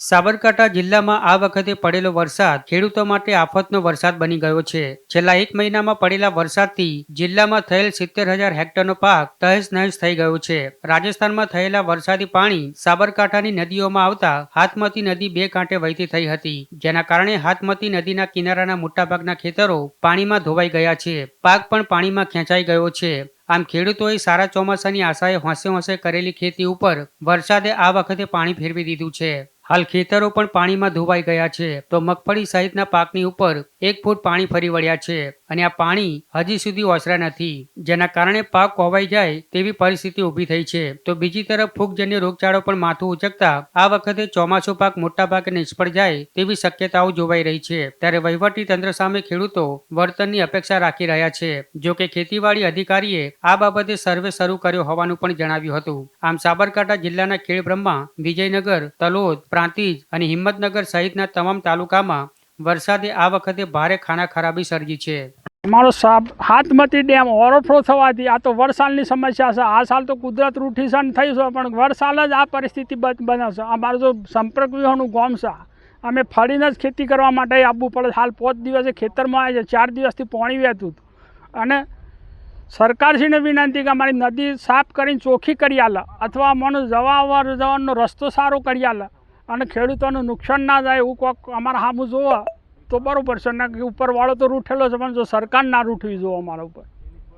સાબરકાંઠા જિલ્લામાં આ વખતે પડેલો વરસાદ ખેડૂતો માટે આફતનો વરસાદ બની ગયો છે. છેલ્લા એક મહિનામાં પડેલા વરસાદથી જિલ્લામાં થયેલ સિત્તેર હજાર હેક્ટરનો પાક તહેસ નહેસ થઈ ગયો છે. રાજસ્થાનમાં થયેલા વરસાદી પાણી સાબરકાંઠાની નદીઓમાં આવતા હાથમતી નદી બે કાંઠે વહેતી થઈ હતી. જેના કારણે હાથમતી નદીના કિનારાના મોટાભાગના ખેતરો પાણીમાં ધોવાઈ ગયા છે. પાક પણ પાણીમાં ખેંચાઈ ગયો છે. આમ ખેડૂતોએ સારા ચોમાસાની આશાએ હોંશે હોંશે કરેલી ખેતી ઉપર વરસાદે આ વખતે પાણી ફેરવી દીધું છે. હાલ ખેતરો પણ પાણીમાં ધોવાઈ ગયા છે. તો મગફળી સહિતના પાકની ઉપર એક ફૂટ પાણી ફરી વળ્યા છે અને આ પાણી હજી સુધી ઓસરા નથી. જેના કારણે પાક કોવાઈ જાય તેવી પરિસ્થિતિ ઊભી થઈ છે. તો બીજી તરફ ફૂગજન્ય રોગચાળો પણ માથું ઉચકતા આ વખતે ચોમાસું પાક મોટા ભાગે નિષ્ફળ જાય તેવી શક્યતાઓ જોવાઈ રહી છે. ત્યારે વહીવટી તંત્ર સામે ખેડૂતો વળતરની અપેક્ષા રાખી રહ્યા છે. જો કે ખેતીવાડી અધિકારીએ આ બાબતે સર્વે શરૂ કર્યો હોવાનું પણ જણાવ્યું હતું. આમ સાબરકાંઠા જિલ્લાના ખેડબ્રહ્મા, વિજયનગર, તલોદ પ્રાંતિજ અને હિંમતનગર સહિતના તમામ તાલુકામાં વરસાદે આ વખતે ભારે ખાના ખરાબી સર્જી છે. અમારો સાબ હાથમતી ડેમ ઓવરફ્લો થવાથી આ તો વરસાદની સમસ્યા છે. આ સાલ તો કુદરત રૂઠીસન થઈ છે, પણ વરસાદ જ આ પરિસ્થિતિ બનાવશે. અમારો જો સંપર્ક વિહોનું ગામ અમે ફરીને જ ખેતી કરવા માટે આવવું પડે હાલ પાંચ દિવસે ખેતરમાં આવે છે ચાર દિવસથી પાણી વહેતું હતું. અને સરકારશ્રીને વિનંતી કે અમારી નદી સાફ કરીને ચોખ્ખી કરી આલે, અથવા મને જવા આવવા જવાનો રસ્તો સારો કરી આલે. અને ખેડૂતોનું નુકસાન ના જાય એવું કોક અમારા સામું જોવા, તો બરાબર છે. ને ઉપરવાળો તો રૂઠેલો છે, પણ જો સરકાર ના રૂઠવી જો અમારા ઉપર.